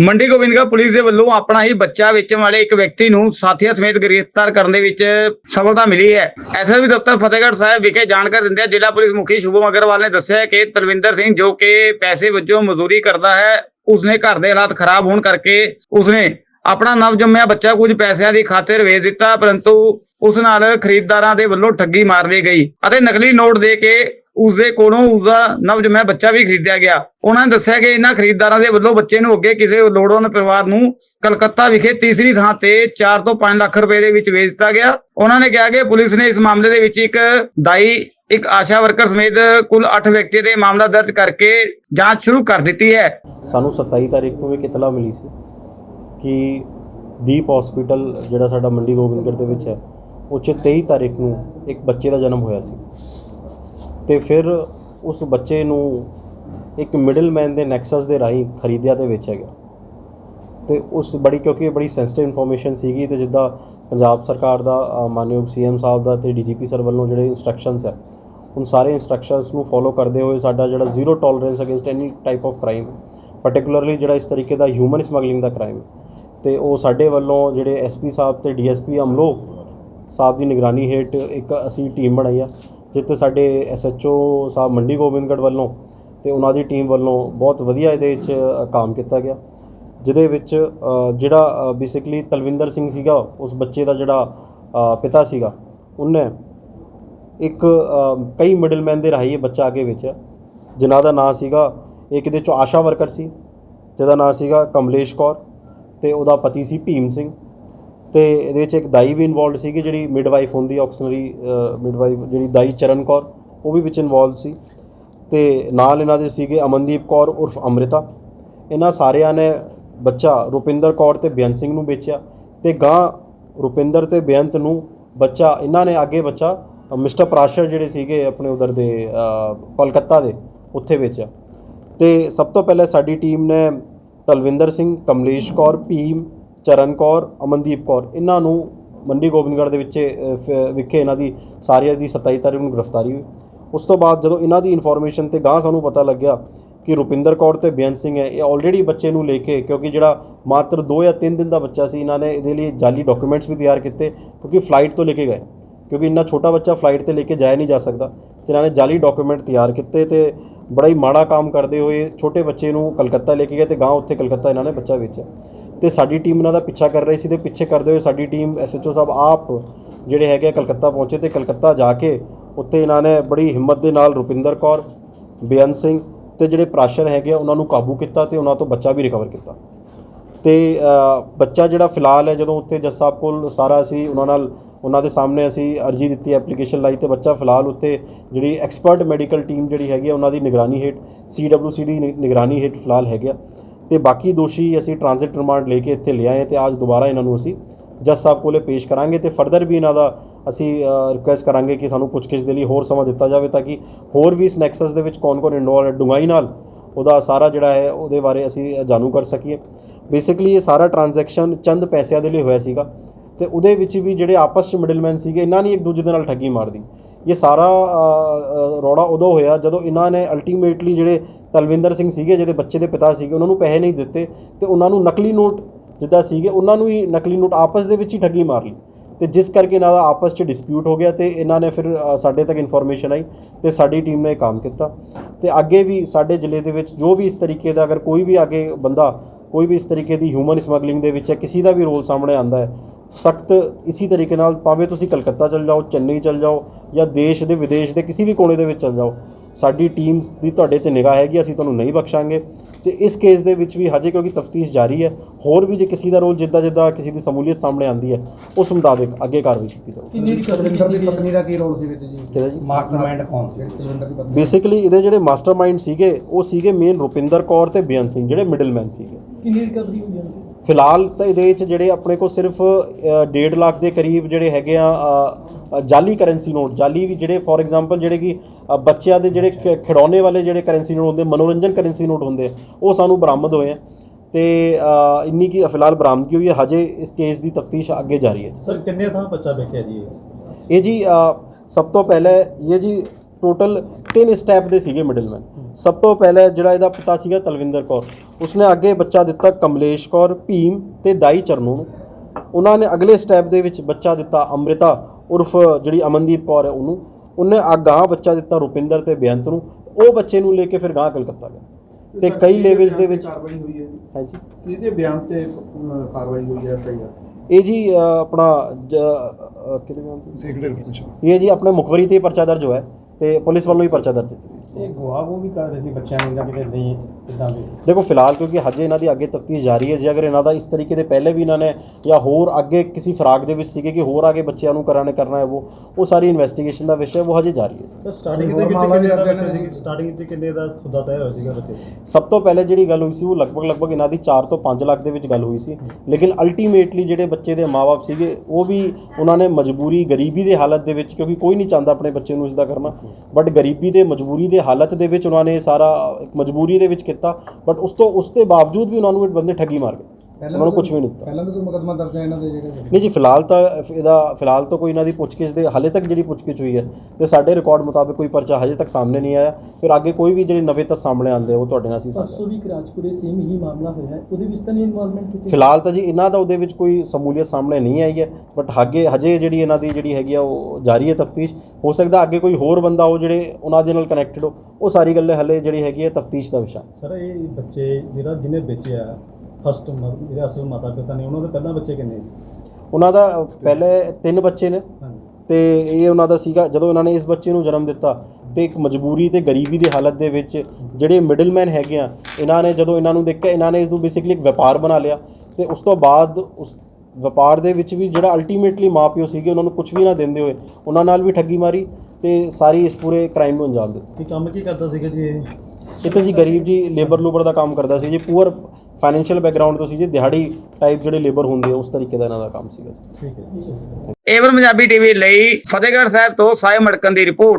Mandi Gobindgarh police ਦੇ ਵੱਲੋਂ ਆਪਣਾ ਹੀ ਬੱਚਾ ਵੇਚਣ ਵਾਲੇ ਇੱਕ ਵਿਅਕਤੀ ਨੂੰ ਸਾਥੀਆਂ ਸਮੇਤ ਗ੍ਰਿਫਤਾਰ ਕਰਨ ਦੇ ਵਿੱਚ ਸਫਲਤਾ ਮਿਲੀ ਹੈ। ਐਸਐਸਪੀ ਦਫ਼ਤਰ ਫਤਿਹਗੜ੍ਹ ਸਾਹਿਬ ਵਿਖੇ ਜਾਣਕਾਰੀ ਦਿੰਦਿਆਂ ਜ਼ਿਲ੍ਹਾ ਪੁਲਿਸ ਮੁਖੀ ਸ਼ੁਭਮ ਅਗਰਵਾਲ ਨੇ ਦੱਸਿਆ ਕਿ ਤਰਵਿੰਦਰ ਸਿੰਘ ਜੋ ਕਿ ਪੈਸੇ ਵਜੋਂ ਮਜ਼ਦੂਰੀ ਕਰਦਾ ਹੈ ਉਸਨੇ ਘਰ ਦੇ ਹਾਲਾਤ ਖਰਾਬ ਹੋਣ ਕਰਕੇ ਉਸਨੇ ਆਪਣਾ ਨਵਜੰਮਿਆ ਬੱਚਾ ਕੁਝ ਪੈਸਿਆਂ ਦੀ ਖਾਤਰ ਵੇਚ ਦਿੱਤਾ, ਪਰੰਤੂ ਉਸ ਨਾਲ ਖਰੀਦਦਾਰਾਂ ਦੇ ਵੱਲੋਂ ਠੱਗੀ ਮਾਰ ਲਈ ਗਈ ਅਤੇ ਨਕਲੀ ਨੋਟ ਦੇ ਕੇ ਉਸਦੇ ਕੋਲੋਂ ਉਸਦਾ ਨਵ ਬੱਚਾ ਵੀ ਖਰੀਦਿਆ ਗਿਆ। ਉਹਨਾਂ ਨੇ ਦੱਸਿਆ ਕਿ ਇਹਨਾਂ ਖਰੀਦਦਾਰਾਂ ਦੇ ਵੱਲੋਂ ਬੱਚੇ ਨੂੰ ਅੱਗੇ ਕਿਸੇ ਲੋੜਵੰਦ ਪਰਿਵਾਰ ਨੂੰ ਕਲਕੱਤਾ ਵਿਖੇ ਤੀਸਰੀ ਥਾਂ ਤੇ 4 ਤੋਂ 5 ਲੱਖ ਰੁਪਏ ਦੇ ਵਿੱਚ ਵੇਚ ਦਿੱਤਾ ਗਿਆ। ਉਹਨਾਂ ਨੇ ਕਿਹਾ ਕਿ ਪੁਲਿਸ ਨੇ ਇਸ ਮਾਮਲੇ ਦੇ ਵਿੱਚ ਇੱਕ ਦਾਈ, ਇੱਕ ਆਸ਼ਾ ਵਰਕਰ ਸਮੇਤ ਕੁੱਲ 8 ਵਿਅਕਤੀ ਦੇ ਮਾਮਲਾ ਦਰਜ ਕਰਕੇ ਜਾਂਚ ਸ਼ੁਰੂ ਕਰ ਦਿੱਤੀ ਹੈ। ਸਾਨੂੰ 27 ਤਾਰੀਖ ਨੂੰ ਇੱਕ ਇਤਲਾ ਮਿਲੀ ਸੀ ਕਿ ਦੀਪ ਹਸਪੀਟਲ ਜਿਹੜਾ ਸਾਡਾ ਮੰਡੀ ਗੋਬਿੰਦਗੜ੍ਹ ਦੇ ਵਿੱਚ ਹੈ, ਉਹ 'ਚ 23 ਤਾਰੀਖ ਨੂੰ ਇੱਕ ਬੱਚੇ ਦਾ ਜਨਮ ਹੋਇਆ ਸੀ। ਤੇ ਫਿਰ ਉਸ ਬੱਚੇ ਨੂੰ ਇੱਕ ਮਿਡਲਮੈਨ ਦੇ ਨੈਕਸਸ ਦੇ ਰਾਹੀਂ ਖਰੀਦਿਆ ਤੇ ਵੇਚਿਆ ਗਿਆ। ਤੇ ਉਸ ਬੜੀ ਕਿਉਂਕਿ ਇਹ ਬੜੀ ਸੈਂਸਿਟਿਵ ਇਨਫੋਰਮੇਸ਼ਨ ਸੀਗੀ ਤੇ ਜਿੱਦਾਂ ਪੰਜਾਬ ਸਰਕਾਰ ਦਾ ਅ, ਮਾਨਯੋਗ ਸੀਐਮ ਸਾਹਿਬ ਦਾ ਤੇ ਡੀਜੀਪੀ ਸਰ ਵੱਲੋਂ ਜਿਹੜੇ ਇਨਸਟਰਕਸ਼ਨਸ ਹੈ ਉਹ ਸਾਰੇ ਇਨਸਟਰਕਸ਼ਨਸ ਨੂੰ ਫੋਲੋ ਕਰਦੇ ਹੋਏ ਸਾਡਾ ਜਿਹੜਾ zero tolerance against any type of crime particularly ਜਿਹੜਾ ਇਸ ਤਰੀਕੇ ਦਾ ਹਿਊਮਨ ਸਮਗਲਿੰਗ ਦਾ ਕ੍ਰਾਈਮ ਤੇ ਉਹ ਸਾਡੇ ਵੱਲੋਂ ਜਿਹੜੇ ਐਸਪੀ ਸਾਹਿਬ ਤੇ ਡੀਐਸਪੀ ਅਮਲੋ ਸਾਹਿਬ ਦੀ ਨਿਗਰਾਨੀ ਹੇਠ ਇੱਕ ਅਸੀਂ ਟੀਮ ਬਣਾਈ ਆ ਜਿੱਥੇ ਸਾਡੇ ਐਸਐਚਓ ਸਾਹਿਬ ਮੰਡੀ ਗੋਬਿੰਦਗੜ੍ਹ ਵੱਲੋਂ ਤੇ ਉਹਨਾਂ ਦੀ ਟੀਮ ਵੱਲੋਂ ਬਹੁਤ ਵਧੀਆ ਇਹਦੇ ਵਿੱਚ ਕੰਮ ਕੀਤਾ ਗਿਆ। ਜਿਹਦੇ ਵਿੱਚ ਜਿਹੜਾ ਬੇਸਿਕਲੀ ਤਲਵਿੰਦਰ ਸਿੰਘ ਸੀਗਾ, ਉਸ ਬੱਚੇ ਦਾ ਜਿਹੜਾ ਪਿਤਾ ਸੀਗਾ, ਉਹਨੇ ਇੱਕ ਕਈ ਮਿਡਲਮੈਨ ਦੇ ਰਾਹੀਂ ਇਹ ਬੱਚਾ ਅੱਗੇ ਵੇਚਿਆ, ਜਿਨ੍ਹਾਂ ਦਾ ਨਾਂ ਸੀਗਾ, ਇੱਕ ਇਹਦੇ ਚੋਂ ਆਸ਼ਾ ਵਰਕਰ ਸੀ, ਜਿਹਦਾ ਨਾਂ ਸੀਗਾ ਕਮਲੇਸ਼ ਕੌਰ ਤੇ ਉਹਦਾ ਪਤੀ ਸੀ ਭੀਮ ਸਿੰਘ। ਤੇ ਇਹਦੇ ਵਿੱਚ ਇੱਕ ਦਾਈ ਵੀ ਇਨਵੋਲਡ ਸੀਗੀ ਜਿਹੜੀ ਮਿਡਵਾਈਫ ਹੁੰਦੀ ਆਕਸਨਰੀ ਮਿਡਵਾਈਫ ਜਿਹੜੀ ਦਾਈ ਚਰਨ ਕੌਰ ਉਹ ਵੀ ਵਿੱਚ ਇਨਵੋਲਡ ਸੀ। ਤੇ ਨਾਲ ਇਹਨਾਂ ਦੇ ਸੀਗੇ ਅਮਨਦੀਪ ਕੌਰ ਉਰਫ ਅੰਮ੍ਰਿਤਾ। ਇਹਨਾਂ ਸਾਰਿਆਂ ਨੇ ਬੱਚਾ ਰੁਪਿੰਦਰ ਕੌਰ ਤੇ ਬੇਅੰਤ ਸਿੰਘ ਨੂੰ ਵੇਚਿਆ ਤੇ ਗਾਂ ਰੁਪਿੰਦਰ ਤੇ ਬੇਅੰਤ ਨੂੰ ਬੱਚਾ ਇਹਨਾਂ ਨੇ ਅੱਗੇ ਬੱਚਾ ਮਿਸਟਰ ਪ੍ਰਾਸ਼ਰ ਜਿਹੜੇ ਸੀਗੇ ਆਪਣੇ ਉਧਰ ਦੇ ਅ, ਕੋਲਕਾਤਾ ਦੇ ਉੱਥੇ ਵੇਚਿਆ। ਤੇ ਸਭ ਤੋਂ ਪਹਿਲੇ ਸਾਡੀ ਟੀਮ ਨੇ ਤਲਵਿੰਦਰ ਸਿੰਘ ਕਮਲੇਸ਼ ਕੌਰ ਭੀਮ ਚਰਨ ਕੌਰ, ਅਮਨਦੀਪ ਕੌਰ, ਇਹਨਾਂ ਨੂੰ ਮੰਡੀ ਗੋਬਿੰਦਗੜ੍ਹ ਦੇ ਵਿੱਚ ਵਿਖੇ ਇਹਨਾਂ ਦੀ ਸਾਰੀਆਂ ਦੀ 27 ਤਾਰੀਖ ਨੂੰ ਗ੍ਰਿਫਤਾਰੀ ਹੋਈ। ਉਸ ਤੋਂ ਬਾਅਦ ਜਦੋਂ ਇਹਨਾਂ ਦੀ ਇਨਫੋਰਮੇਸ਼ਨ ਤੇ ਗਾਂ ਸਾਨੂੰ ਪਤਾ ਲੱਗਿਆ ਕਿ ਰੁਪਿੰਦਰ ਕੌਰ ਤੇ ਬੇਅੰਤ ਸਿੰਘ ਹੈ, ਇਹ ਆਲਰੇਡੀ ਬੱਚੇ ਨੂੰ ਲੈ ਕੇ, ਕਿਉਂਕਿ ਜਿਹੜਾ ਮਾਤਰ 2 ਜਾਂ 3 ਦਿਨ ਦਾ ਬੱਚਾ ਸੀ, ਇਹਨਾਂ ਨੇ ਇਹਦੇ ਲਈ ਜਾਲੀ ਡਾਕੂਮੈਂਟਸ ਵੀ ਤਿਆਰ ਕੀਤੇ, ਕਿਉਂਕਿ ਫਲਾਈਟ ਤੋਂ ਲੈ ਕੇ ਗਏ। ਕਿਉਂਕਿ ਇੰਨਾ ਛੋਟਾ ਬੱਚਾ ਫਲਾਈਟ ਤੇ ਲੈ ਕੇ ਜਾਇਆ ਨਹੀਂ ਜਾ ਸਕਦਾ। ਤੇ ਇਹਨਾਂ ਨੇ ਜਾਲੀ ਡਾਕੂਮੈਂਟ ਤਿਆਰ ਕੀਤੇ ਤੇ ਬੜਾ ਹੀ ਮਾੜਾ ਕੰਮ ਕਰਦੇ ਹੋਏ ਛੋਟੇ ਬੱਚੇ ਨੂੰ ਕਲਕੱਤਾ ਲੈ ਕੇ ਗਏ ਤੇ ਗਾਂ ਉੱਥੇ ਕਲਕੱਤਾ ਇਹਨਾਂ ਨੇ ਬੱਚਾ ਵੇਚਿਆ। ਤੇ ਸਾਡੀ ਟੀਮ ਇਹਨਾਂ ਦਾ ਪਿੱਛਾ ਕਰ ਰਹੀ ਸੀ ਤੇ ਪਿੱਛੇ ਕਰਦੇ ਹੋਏ ਸਾਡੀ ਟੀਮ ਐਸਐਚਓ ਸਾਹਿਬ ਆਪ ਜਿਹੜੇ ਹੈਗੇ ਆ ਕਲਕੱਤਾ ਪਹੁੰਚੇ ਤੇ ਕਲਕੱਤਾ ਜਾ ਕੇ ਉੱਥੇ ਇਹਨਾਂ ਨੇ ਬੜੀ ਹਿੰਮਤ ਦੇ ਨਾਲ ਰੁਪਿੰਦਰ ਕੌਰ, ਬੇਅੰਤ ਸਿੰਘ ਤੇ ਜਿਹੜੇ ਪ੍ਰਾਸ਼ਰ ਹੈਗੇ ਆ ਉਹਨਾਂ ਨੂੰ ਕਾਬੂ ਕੀਤਾ ਤੇ ਉਹਨਾਂ ਤੋਂ ਬੱਚਾ ਵੀ ਰਿਕਵਰ ਕੀਤਾ। ਤੇ ਬੱਚਾ ਜਿਹੜਾ ਫਿਲਹਾਲ ਹੈ ਜਦੋਂ ਉੱਥੇ ਜੱਜ ਸਾਹਿਬ ਕੋਲ ਸਾਰਾ ਅਸੀਂ ਉਹਨਾਂ ਨਾਲ ਉਹਨਾਂ ਦੇ ਸਾਹਮਣੇ ਅਸੀਂ ਅਰਜੀ ਦਿੱਤੀ, ਐਪਲੀਕੇਸ਼ਨ ਲਾਈ ਤੇ ਬੱਚਾ ਫਿਲਹਾਲ ਉੱਥੇ ਜਿਹੜੀ ਐਕਸਪਰਟ ਮੈਡੀਕਲ ਟੀਮ ਜਿਹੜੀ ਹੈਗੀ ਆ ਉਹਨਾਂ ਦੀ ਨਿਗਰਾਨੀ ਹੇਠ ਸੀਡਬਲਯੂਸੀ ਦੀ ਨਿਗਰਾਨੀ ਹੇਠ ਫਿਲਹਾਲ ਹੈਗਾ ਤੇ ਬਾਕੀ ਦੋਸ਼ੀ ਅਸੀਂ ਟ੍ਰਾਂਜ਼ਿਟ ਰਿਮਾਂਡ ਲੈ ਕੇ ਇੱਥੇ ਲਿਆਏ ਤੇ ਅੱਜ ਦੁਬਾਰਾ ਇਹਨਾਂ ਨੂੰ ਅਸੀਂ ਜੱਜ ਸਾਹਿਬ ਕੋਲੇ ਪੇਸ਼ ਕਰਾਂਗੇ ਤੇ ਫਰਦਰ ਵੀ ਇਹਨਾਂ ਦਾ ਅਸੀਂ ਰਿਕੁਐਸਟ ਕਰਾਂਗੇ ਕਿ ਸਾਨੂੰ ਪੁੱਛਗਿੱਛ ਦੇ ਲਈ ਹੋਰ ਸਮਾਂ ਦਿੱਤਾ ਜਾਵੇ ਤਾਂ ਕਿ ਹੋਰ ਵੀ ਇਸ ਨੈਕਸਸ ਦੇ ਵਿੱਚ ਕੌਣ-ਕੌਣ ਇਨਵੋਲਵ ਹੈ, ਡੂੰਘਾਈ ਨਾਲ ਉਹਦਾ ਸਾਰਾ ਜਿਹੜਾ ਹੈ ਉਹਦੇ ਬਾਰੇ ਅਸੀਂ ਜਾਣੂ ਕਰ ਸਕੀਏ। ਬੇਸਿਕਲੀ ਇਹ ਸਾਰਾ ਟ੍ਰਾਂਜੈਕਸ਼ਨ ਚੰਦ ਪੈਸਿਆਂ ਦੇ ਲਈ ਹੋਇਆ ਸੀਗਾ ਤੇ ਉਹਦੇ ਵਿੱਚ ਵੀ ਜਿਹੜੇ ਆਪਸ ਚ ਮਿਡਲਮੈਨ ਸੀਗੇ ਇਹਨਾਂ ਨੇ ਇੱਕ ਦੂਜੇ ਦੇ ਨਾਲ ਠੱਗੀ ਮਾਰਦੀ। ਇਹ ਸਾਰਾ ਰੌੜਾ ਉਦੋਂ ਹੋਇਆ ਜਦੋਂ ਇਹਨਾਂ ਨੇ ਅਲਟੀਮੇਟਲੀ ਜਿਹੜੇ ਤਲਵਿੰਦਰ ਸਿੰਘ ਸੀਗੇ, ਜਿਹਦੇ ਬੱਚੇ ਦੇ ਪਿਤਾ ਸੀਗੇ, ਉਹਨਾਂ ਨੂੰ ਪੈਸੇ ਨਹੀਂ ਦਿੱਤੇ ਤੇ ਉਹਨਾਂ ਨੂੰ ਨਕਲੀ ਨੋਟ ਜਿੱਦਾਂ ਸੀਗੇ, ਉਹਨਾਂ ਨੂੰ ਹੀ ਨਕਲੀ ਨੋਟ ਆਪਸ ਦੇ ਵਿੱਚ ਹੀ ਠੱਗੀ ਮਾਰ ਲਈ ਤੇ ਜਿਸ ਕਰਕੇ ਇਹਨਾਂ ਦਾ ਆਪਸ 'ਚ ਡਿਸਪਿਊਟ ਹੋ ਗਿਆ ਤੇ ਇਹਨਾਂ ਨੇ ਫਿਰ ਸਾਡੇ ਤੱਕ ਇਨਫੋਰਮੇਸ਼ਨ ਆਈ ਤੇ ਸਾਡੀ ਟੀਮ ਨੇ ਇਹ ਕੰਮ ਕੀਤਾ ਤੇ ਅੱਗੇ ਵੀ ਸਾਡੇ ਜ਼ਿਲ੍ਹੇ ਦੇ ਵਿੱਚ ਜੋ ਵੀ ਇਸ ਤਰੀਕੇ ਦਾ ਅਗਰ ਕੋਈ ਵੀ ਅੱਗੇ ਬੰਦਾ ਕੋਈ ਵੀ ਇਸ ਤਰੀਕੇ ਦੀ ਹਿਊਮਨ ਸਮਗਲਿੰਗ ਦੇ ਵਿੱਚ ਹੈ ਕਿਸੇ ਦਾ ਵੀ ਰੋਲ ਸਾਹਮਣੇ ਆਂਦਾ ਹੈ, ਸਖਤ ਇਸੀ ਤਰੀਕੇ ਨਾਲ ਭਾਵੇਂ ਤੁਸੀਂ ਕਲਕੱਤਾ ਚਲ ਜਾਓ, ਚੇਨਈ ਚਲ ਜਾਓ ਜਾਂ ਦੇਸ਼ ਦੇ ਵਿਦੇਸ਼ ਦੇ ਕਿਸੇ ਵੀ ਕੋਨੇ ਦੇ ਵਿੱਚ ਚਲ ਜਾਓ ਸਾਡੀ ਟੀਮ ਦੀ ਤੁਹਾਡੇ ਤੇ ਨਿਗਾਹ ਹੈਗੀ ਅਸੀਂ ਤੁਹਾਨੂੰ ਨਹੀਂ ਬਖਸ਼ਾਂਗੇ। ਤੇ ਇਸ ਕੇਸ ਦੇ ਵਿੱਚ ਵੀ ਹਜੇ ਕਿਉਂਕਿ ਤਫਤੀਸ਼ ਜਾਰੀ ਹੈ ਹੋਰ ਵੀ ਜੇ ਕਿਸੇ ਦਾ ਰੋਲ ਜਿੱਦਾਂ ਜਿੱਦਾਂ ਕਿਸੇ ਦੀ ਸਮੂਲੀਅਤ ਸਾਹਮਣੇ ਆਂਦੀ ਹੈ ਉਸ ਮੁਤਾਬਿਕ ਅੱਗੇ ਕਾਰਵਾਈ ਕੀਤੀ ਜਾਊਗੀ। ਕਿੰਨੀ ਰਿਕਵਰੀ ਦੀ ਪਤਨੀ ਦਾ ਕੀ ਰੋਲ ਸੀ ਵਿੱਚ ਜੀ? ਕਿਹਦਾ ਜੀ? ਮਾਸਟਰਮਾਈਂਡ ਕੌਣ ਸੀ? ਤਲਵਿੰਦਰ ਦੀ ਪਤਨੀ ਬੇਸਿਕਲੀ ਇਹਦੇ ਜਿਹੜੇ ਮਾਸਟਰਮਾਈਂਡ ਸੀਗੇ ਉਹ ਸੀਗੇ ਮੇਨ ਰੁਪਿੰਦਰ ਕੌਰ ਤੇ ਬੇਅੰਤ ਸਿੰਘ ਜਿਹੜੇ ਮਿਡਲਮੈਨ ਸੀਗੇ। ਕਿੰਨੀ ਰਿਕਵਰੀ ਹੋਈ ਹੈ? ਫਿਲਹਾਲ ਤਾਂ ਇਹਦੇ ਵਿੱਚ ਜਿਹੜੇ ਆਪਣੇ ਕੋਲ ਸਿਰਫ 1.5 ਲੱਖ ਦੇ ਕਰੀਬ ਜਿਹੜੇ ਹੈਗੇ ਆ ਜਾਲੀ ਕਰੰਸੀ ਨੋਟ ਜਾਲੀ ਵੀ ਜਿਹੜੇ ਫੋਰ ਐਗਜ਼ਾਮਪਲ ਜਿਹੜੇ ਕਿ ਬੱਚਿਆਂ ਦੇ ਜਿਹੜੇ ਖਿਡੌਣੇ ਵਾਲੇ ਜਿਹੜੇ ਕਰੰਸੀ ਨੋਟ ਹੁੰਦੇ ਮਨੋਰੰਜਨ ਕਰੰਸੀ ਨੋਟ ਹੁੰਦੇ ਉਹ ਸਾਨੂੰ ਬਰਾਮਦ ਹੋਏ ਆ। ਤੇ ਇੰਨੀ ਕੀ ਫਿਲਹਾਲ ਬਰਾਮਦਗੀ ਹੋਈ ਹੈ ਹਜੇ ਇਸ ਕੇਸ ਦੀ ਤਫਤੀਸ਼ ਅੱਗੇ ਜਾਰੀ ਹੈ ਸਰ ਕਿੰਨੇ ਥਾਂ ਬੱਚਾ ਵੇਖਿਆ ਜੀ ਇਹ? ਜੀ ਸਭ ਤੋਂ ਪਹਿਲੇ ਇਹ ਜੀ ਟੋਟਲ ਤਿੰਨ ਸਟੈਪ ਦੇ ਸੀਗੇ ਮਿਡਲਮੈਨ ਸਭ ਤੋਂ ਪਹਿਲੇ ਜਿਹੜਾ ਇਹਦਾ ਪਤਾ ਸੀਗਾ ਤਲਵਿੰਦਰ ਕੌਰ ਉਸਨੇ ਅੱਗੇ ਬੱਚਾ ਦਿੱਤਾ ਕਮਲੇਸ਼ ਕੌਰ ਭੀਮ ਤੇ ਦਾਈ ਚਰਨੂ ਨੂੰ। ਉਹਨਾਂ ਨੇ ਅਗਲੇ ਸਟੈਪ ਦੇ ਵਿੱਚ ਬੱਚਾ ਦਿੱਤਾ ਅਮ੍ਰਿਤਾ ਉਰਫ ਜਿਹੜੀ ਅਮਨਦੀਪ ਕੌਰ ਹੈ ਉਹਨੂੰ ਉਹਨੇ ਅਗਾਂਹ ਬੱਚਾ ਦਿੱਤਾ ਰੁਪਿੰਦਰ ਤੇ ਬੇਅੰਤ ਨੂੰ ਉਹ ਬੱਚੇ ਨੂੰ ਲੈ ਕੇ ਫਿਰ ਗਾਂ ਕਲਕੱਤਾ ਗਿਆ। ਤੇ ਕਈ ਲੈਵਲਸ ਦੇ ਵਿੱਚ ਕਾਰਵਾਈ ਹੋਈ ਹੈ ਜੀ? ਹਾਂਜੀ। ਕਿਹਦੇ ਬਿਆਨ ਤੇ ਅਹ, ਕਾਰਵਾਈ ਹੋਈ ਹੈ ਕਈ ਇਹ ਜੀ ਆਪਣਾ ਕਿਹਦੇ ਨਾਮ ਤੇ? ਸੈਕਟਰੀ ਕਮਿਸ਼ਨ ਇਹ ਜੀ ਆਪਣੇ ਮੁਖਬਰੀ ਤੇ ਪਰਚਾ ਦਰਜ ਹੋਇਆ ਹੈ ਤੇ ਪੁਲਿਸ ਵੱਲੋਂ ਹੀ ਪਰਚਾ ਦਰਜ ਕੀਤਾ ਇਹ ਗਵਾਹ ਉਹ ਵੀ ਕਰਦੇ ਸੀ ਬੱਚਿਆਂ ਨੂੰ ਜਾਂ ਕਿਤੇ ਨਹੀਂ ਇਦਾਂ ਵੀ। ਦੇਖੋ ਫਿਲਹਾਲ ਕਿਉਂਕਿ ਹਜੇ ਇਹਨਾਂ ਦੀ ਅੱਗੇ ਤਫਤੀਸ਼ ਜਾਰੀ ਹੈ ਜੇ ਅਗਰ ਇਹਨਾਂ ਦਾ ਇਸ ਤਰੀਕੇ ਦੇ ਪਹਿਲੇ ਵੀ ਇਹਨਾਂ ਨੇ ਜਾਂ ਹੋਰ ਅੱਗੇ ਕਿਸੇ ਫਰਾਗ ਦੇ ਵਿੱਚ ਸੀਗੇ ਕਿ ਹੋਰ ਅੱਗੇ ਬੱਚਿਆਂ ਨੂੰ ਕਰਾਣੇ ਕਰਨਾ ਹੈ ਉਹ ਉਹ ਸਾਰੀ ਇਨਵੈਸਟੀਗੇਸ਼ਨ ਦਾ ਵਿਸ਼ਾ ਹੈ, ਉਹ ਹਜੇ ਜਾਰੀ ਹੈ ਸਰ ਸਟਾਰਟਿੰਗ ਹੋਰ ਦੇ ਵਿੱਚ ਮਾਮਲਾ ਕਿੰਨੇ ਦਾ ਵੀ ਬੱਚੇ ਦਰਜ ਸੀ ਸਟਾਰਟਿੰਗ ਤੇ ਕਿੰਨੇ ਦਾ ਖੁਦਾ ਤੈਅ ਹੋਇਆ ਸੀਗਾ ਬੱਚੇ? ਦਾ? ਸਭ ਤੋਂ ਪਹਿਲੇ ਜਿਹੜੀ ਗੱਲ ਹੋਈ ਸੀ ਉਹ ਲਗਭਗ ਲਗਭਗ ਇਹਨਾਂ ਦੀ 4 ਤੋਂ 5 ਲੱਖ ਦੇ ਵਿੱਚ ਗੱਲ ਹੋਈ ਸੀ। ਲੇਕਿਨ ਅਲਟੀਮੇਟਲੀ ਜਿਹੜੇ ਬੱਚੇ ਦੇ ਮਾਪੇ ਸੀਗੇ ਉਹ ਵੀ ਉਹਨਾਂ ਨੇ ਮਜਬੂਰੀ ਗਰੀਬੀ ਦੇ ਹਾਲਤ ਦੇ ਵਿੱਚ ਕਿਉਂਕਿ ਕੋਈ ਨਹੀਂ ਚਾਹੁੰਦਾ ਆਪਣੇ ਬੱਚੇ ਨੂੰ ਇਸ ਦਾ ਕਰਨਾ। ਬਟ ਗਰੀਬੀ ਦੇ ਮਜਬੂਰੀ ਦੇ ਹਾਲਤ ਦੇ ਵਿੱਚ ਉਹਨਾਂ ਨੇ ਸਾਰਾ ਇੱਕ ਮਜਬੂਰੀ ਦੇ ਵਿੱਚ ਕੀਤਾ ਬਟ ਉਸ ਤੋਂ, ਉਸ ਦੇ ਬਾਵਜੂਦ ਵੀ ਉਹਨਾਂ ਨੂੰ ਇਹ ਬੰਦੇ ਠੱਗੀ ਮਾਰ ਗਏ। ਉਹਨਾਂ ਨੂੰ ਕੁਝ ਵੀ ਨਹੀਂ ਦਿੱਤਾ। ਪਹਿਲਾਂ ਵੀ ਕੋਈ ਮੁਕੱਦਮਾ ਦਰਜ ਹੈ ਇਹਨਾਂ ਦੇ ਜਿਹੜੇ ਨਹੀਂ ਜੀ ਫਿਲਹਾਲ ਤਾਂ ਇਹਦਾ ਫਿਲਹਾਲ ਤਾਂ ਕੋਈ ਇਹਨਾਂ ਦੀ ਪੁੱਛਗਿੱਛ ਦੇ ਹਾਲੇ ਤੱਕ ਜਿਹੜੀ ਪੁੱਛਗਿੱਛ ਹੋਈ ਹੈ ਤੇ ਸਾਡੇ ਰਿਕਾਰਡ ਮੁਤਾਬਕ ਕੋਈ ਪਰਚਾ ਹਜੇ ਤੱਕ ਸਾਹਮਣੇ ਨਹੀਂ ਆਇਆ। ਫਿਰ ਅੱਗੇ ਕੋਈ ਵੀ ਜਿਹੜੇ ਨਵੇਂ ਤੱਥ ਸਾਹਮਣੇ ਆਉਂਦੇ ਉਹ ਤੁਹਾਡੇ ਨਾਲ ਅਸੀਂ ਸਾਂਝਾ ਪਰਸੋਂ ਵੀ ਰਾਜਪੁਰੇ ਸੇਮ ਹੀ ਮਾਮਲਾ ਹੋਇਆ ਹੈ। ਉਹਦੇ ਵਿੱਚ ਤਾਂ ਨਹੀਂ ਇਨਵੋਲਵਮੈਂਟ ਕੀਤੀ? ਫਿਲਹਾਲ ਤਾਂ ਜੀ ਇਹਨਾਂ ਦਾ ਉਹਦੇ ਵਿੱਚ ਕੋਈ ਸਮੂਲੀਅਤ ਸਾਹਮਣੇ ਨਹੀਂ ਆਈ ਹੈ ਬਟ ਅੱਗੇ ਹਜੇ ਜਿਹੜੀ ਇਹਨਾਂ ਦੀ ਜਿਹੜੀ ਹੈਗੀ ਆ ਉਹ ਜਾਰੀ ਹੈ ਤਫਤੀਸ਼। ਹੋ ਸਕਦਾ ਅੱਗੇ ਕੋਈ ਹੋਰ ਬੰਦਾ ਹੋ ਜਿਹੜੇ ਉਹਨਾਂ ਦੇ ਨਾਲ ਕਨੈਕਟਡ ਹੋ ਉਹ ਸਾਰੀ ਗੱਲੇ ਹਲੇ ਜਿਹੜੀ ਹੈਗੀ ਹੈ ਤਫਤੀਸ਼ ਦਾ ਵਿਸ਼ਾ। ਸਰ ਇਹ ਬੱਚੇ ਜਿਹੜਾ ਜਿਹਨੇ ਵੇਚਿਆ ਫਸਟ ਜਿਹੜੇ ਅਸਲ ਮਾਤਾ ਪਿਤਾ ਨੇ ਉਹਨਾਂ ਦੇ ਪਹਿਲਾਂ ਬੱਚੇ ਕਿੰਨੇ? ਉਹਨਾਂ ਦਾ ਪਹਿਲੇ ਤਿੰਨ ਬੱਚੇ ਨੇ। ਤੇ ਇਹ ਉਹਨਾਂ ਦਾ ਸੀਗਾ ਜਦੋਂ ਇਹਨਾਂ ਨੇ ਇਸ ਬੱਚੇ ਨੂੰ ਜਨਮ ਦਿੱਤਾ ਤੇ ਇੱਕ ਮਜਬੂਰੀ ਤੇ ਗਰੀਬੀ ਦੀ ਹਾਲਤ ਦੇ ਵਿੱਚ ਜਿਹੜੇ ਮਿਡਲਮੈਨ ਹੈਗੇ ਆ ਇਹਨਾਂ ਨੇ ਜਦੋਂ ਇਹਨਾਂ ਨੂੰ ਦੇਖਿਆ ਇਹਨਾਂ ਨੇ ਇਸ ਨੂੰ ਬੇਸਿਕਲੀ ਇੱਕ ਵਪਾਰ ਬਣਾ ਲਿਆ। ਤੇ ਉਸ ਤੋਂ ਬਾਅਦ ਉਸ ਵਪਾਰ ਦੇ ਵਿੱਚ ਵੀ ਜਿਹੜਾ ਅਲਟੀਮੇਟਲੀ ਮਾਪਿਓ ਸੀਗੇ ਉਹਨਾਂ ਨੂੰ ਕੁਝ ਵੀ ਨਾ ਦਿੰਦੇ ਹੋਏ ਉਹਨਾਂ ਨਾਲ ਵੀ ਠੱਗੀ ਮਾਰੀ ਤੇ ਸਾਰੀ ਇਸ ਪੂਰੇ ਕ੍ਰਾਈਮ ਨੂੰ ਅੰਜਾਮ ਦਿੱਤਾ। ਕੀ ਕੰਮ ਕੀ ਕਰਦਾ ਸੀਗਾ ਜੀ ਇਹ? ਇਹ ਤਾਂ ਜੀ ਗਰੀਬ ਜੀ ਲੇਬਰ ਲੂਬਰ ਦਾ ਕੰਮ ਕਰਦਾ ਸੀ ਜੀ ਪੂਅਰ ਫਾਈਨੈਂਸ਼ੀਅਲ ਬੈਕਗ੍ਰਾਉਂਡ ਤੋਂ ਸੀ ਜੀ ਦਿਹਾੜੀ ਟਾਈਪ ਜਿਹੜੇ ਲੇਬਰ ਹੁੰਦੇ ਆ ਉਸ ਤਰੀਕੇ ਦਾ ਇਹਨਾਂ ਦਾ ਕੰਮ ਸੀਗਾ ਠੀਕ ਹੈ ਜੀ। ਏਵਨ ਪੰਜਾਬੀ ਟੀਵੀ ਲਈ ਫਤਿਹਗੜ੍ਹ ਸਾਹਿਬ ਤੋਂ ਸਾਇ ਮੜਕਨ ਦੀ ਰਿਪੋਰਟ।